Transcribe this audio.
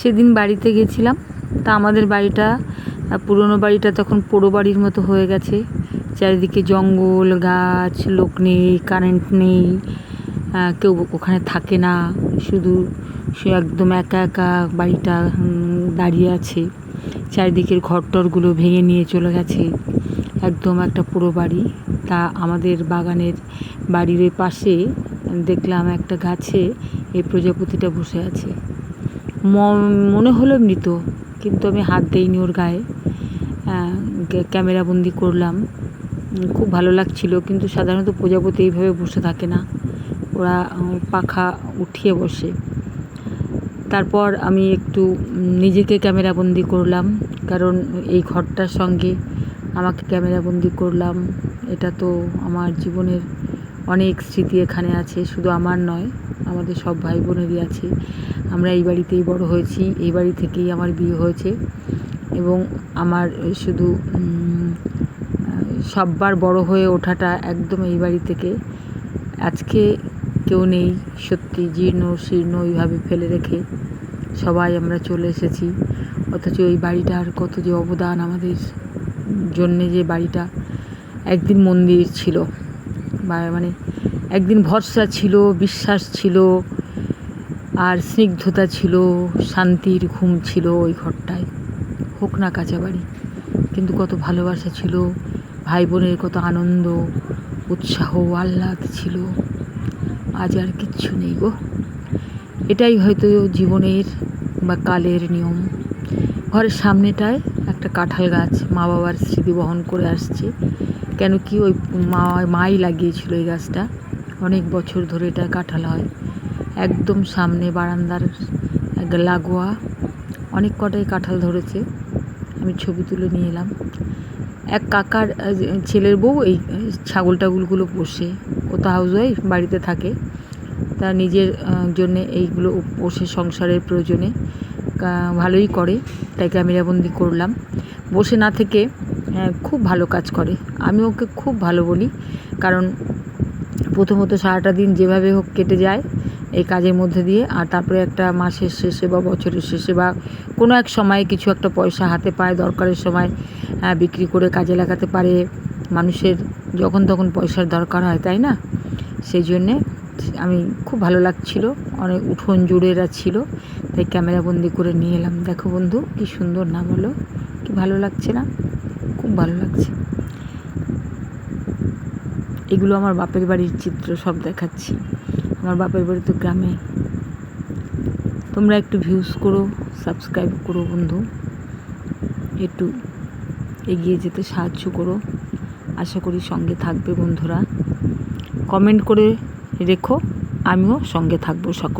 সেদিন বাড়িতে গেছিলাম। তা আমাদের বাড়িটা পুরনো বাড়িটা তখন পোড়ো বাড়ির মতো হয়ে গেছে। চারিদিকে জঙ্গল, গাছ, লোক নেই কারেন্ট নেই কেউ ওখানে থাকে না। শুধু সে একদম একা একা বাড়িটা দাঁড়িয়ে আছে। চারিদিকের ঘরটরগুলো ভেঙে নিয়ে চলে গেছে। একদম একটা পুরো বাড়ি। তা আমাদের বাগানের বাড়ির পাশে দেখলাম একটা গাছে এই প্রজাপতিটা বসে আছে। মনে হলো মৃত, কিন্তু আমি হাত দিইনি ওর গায়ে। ক্যামেরাবন্দি করলাম। খুব ভালো লাগছিল, কিন্তু সাধারণত প্রজাপতি এইভাবে বসে থাকে না। ওরা পাখা উঠিয়ে বসে। তারপর আমি একটু নিজেকে ক্যামেরাবন্দি করলাম, কারণ এই ঘরটার সঙ্গে আমাকে ক্যামেরাবন্দি করলাম। এটা তো আমার জীবনের অনেক স্মৃতি এখানে আছে, শুধু আমার নয়, আমাদের সব ভাই বোনেরই আছে। আমরা এই বাড়িতেই বড় হয়েছি, এই বাড়ি থেকেই আমার বিয়ে হয়েছে এবং আমার শুধু সববার বড় হয়ে ওঠাটা একদম এই বাড়ি থেকে। আজকে কেউ নেই, সত্যি জীর্ণ, শীর্ণ ওইভাবে ফেলে রেখে সবাই আমরা চলে এসেছি। অথচ এই বাড়িটার কত যে অবদান আমাদের জন্যে যে বাড়িটা, একদিন মন্দির ছিল। মানে একদিন ভরসা ছিল, বিশ্বাস ছিল, আর স্নিগ্ধতা ছিল, শান্তির ঘুম ছিল ওই ঘরটায়। হোক না কাঁচা বাড়ি, কিন্তু কত ভালোবাসা ছিল ভাই বোনের কত আনন্দ, উৎসাহ, আহ্লাদ ছিল। আজ আর কিচ্ছু নেই গো। এটাই হয়তো জীবনের বা কালের নিয়ম। ঘরের সামনেটায় একটা কাঁঠাল গাছ মা বাবার স্মৃতি বহন করে আসছে। কেন কি ওই মা মাই লাগিয়েছিল এই গাছটা? অনেক বছর ধরে এটা কাঁঠাল হয়। একদম সামনে বারান্দার লাগোয়া অনেক কটাই কাঁঠাল ধরেছে। আমি ছবি তুলে নিয়ে এলাম। এক কাকার ছেলের বউ এই ছাগল টাগলগুলো পোষে। ও তো হাউস ওয়াইফ বাড়িতে থাকে। তার নিজের জন্যে এইগুলো পোষে সংসারের প্রয়োজনে। ভালোই করে। তাই ক্যামেরাবন্দি করলাম। বসে না থেকে খুব ভালো কাজ করে। আমি ওকে খুব ভালো বলি। কারণ প্রথমত সারাটা দিন যেভাবে হোক কেটে যায় এই কাজের মধ্যে দিয়ে আর তারপরে একটা মাসের শেষে বা বছরের শেষে বা কোনো এক সময়ে কিছু একটা পয়সা হাতে পায় দরকারের সময় আহ, বিক্রি করে কাজে লাগাতে পারে। মানুষের যখন তখন পয়সার দরকার হয় তাই না? সেই জন্যে আমি খুব ভালো লাগছিল অনেক উঠোন জুড়েরা ছিল তাই ক্যামেরাবন্দি করে নিয়ে এলাম। দেখো বন্ধু কি সুন্দর না বলো কি ভালো লাগছে না? খুব ভালো লাগছে। এগুলো আমার বাপের বাড়ির চিত্র, সব দেখাচ্ছি। আমার বাপের বাড়ি তো গ্রামে। তোমরা একটু ভিউজ করো সাবস্ক্রাইব করো বন্ধু। একটু এগিয়ে যেতে সাহায্য করো। আশা করি সঙ্গে থাকবে বন্ধুরা। কমেন্ট করে রেখো, আমিও সঙ্গে থাকব সকল